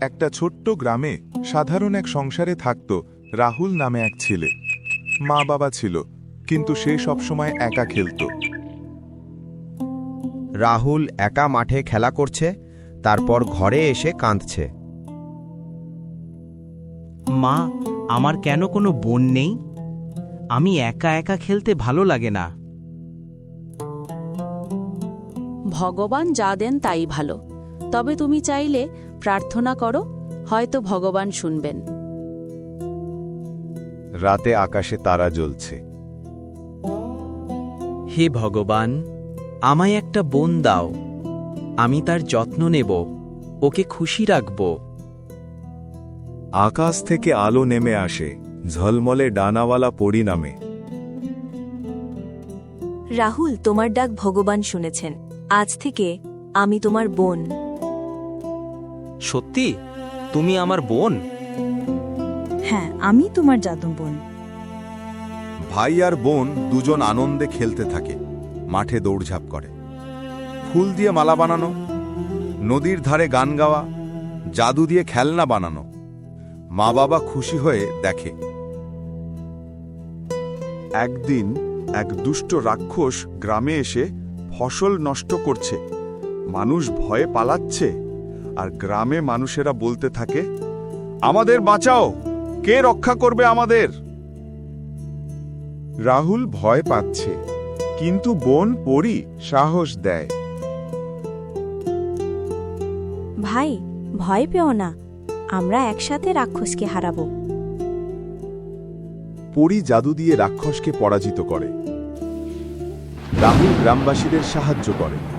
একটা ছোট্ট গ্রামে সাধারণ এক সংসারে থাকত রাহুল নামে এক ছেলে। মা বাবা ছিল কিন্তু সে সবসময় একা খেলত। রাহুল একা মাঠে খেলা করছে তারপর ঘরে এসে কাঁদছে। মা আমার কেন কোনো বোন নেই? আমি একা একা খেলতে ভালো লাগে না। ভগবান যা দেন তাই ভালো। তবে তুমি চাইলে প্রার্থনা করো হয়তো ভগবান শুনবেন। রাতে আকাশে তারা জ্বলছে। হে ভগবান আমায় একটা বোন দাও আমি তার যত্ন নেব ওকে খুশি রাখব। আকাশ থেকে আলো নেমে আসে ঝলমলে ডানাওয়ালা পরিণামে রাহুল তোমার ডাক ভগবান শুনেছেন। আজ থেকে আমি তোমার বোন। সত্যি? তুমি আমার বোন? হ্যাঁ আমি তোমার জাদু বোন। ভাই আর বোন দুজন আনন্দে খেলতে থাকে মাঠে দৌড়ঝাঁপ করে। ফুল দিয়ে মালা বানানো নদীর ধারে গান গাওয়া জাদু দিয়ে খেলনা বানানো মা বাবা খুশি হয়ে দেখে। একদিন এক দুষ্ট রাক্ষস গ্রামে এসে ফসল নষ্ট করছে মানুষ ভয়ে পালাচ্ছে। আর গ্রামে মানুষেরা বলতে থাকে আমাদের বাঁচাও! কে রক্ষা করবে আমাদের? রাহুল ভয় পাচ্ছে কিন্তু বোন পরি সাহস দেয়। ভাই ভয় পেও না আমরা একসাথে রাক্ষসকে হারাবো। পরি জাদু দিয়ে রাক্ষসকে পরাজিত করে। রাহুল গ্রামবাসীদের সাহায্য করে।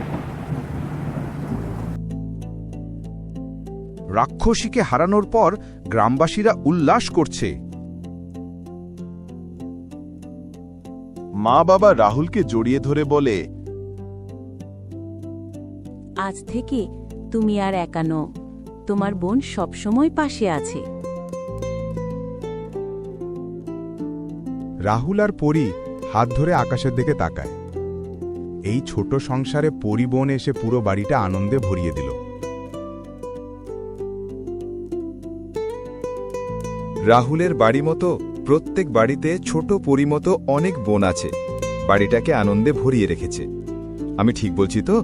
রাক্ষসীকে হারানোর পর গ্রামবাসীরা উল্লাস করছে। মা বাবা রাহুলকে জড়িয়ে ধরে বলে আজ থেকে তুমি আর একা নও তোমার বোন সবসময় পাশে আছে। রাহুল আর পরি হাত ধরে আকাশের দিকে তাকায়। এই ছোট সংসারে পরি বোন এসে পুরো বাড়িটা আনন্দে ভরিয়ে দিল। রাহুলের বাড়ি মতো, প্রত্যেক বাড়িতে ছোট পরিমতো অনেক বোন আছে। বাড়িটাকে আনন্দে ভরিয়ে রেখেছে। আমি ঠিক বলছি তো?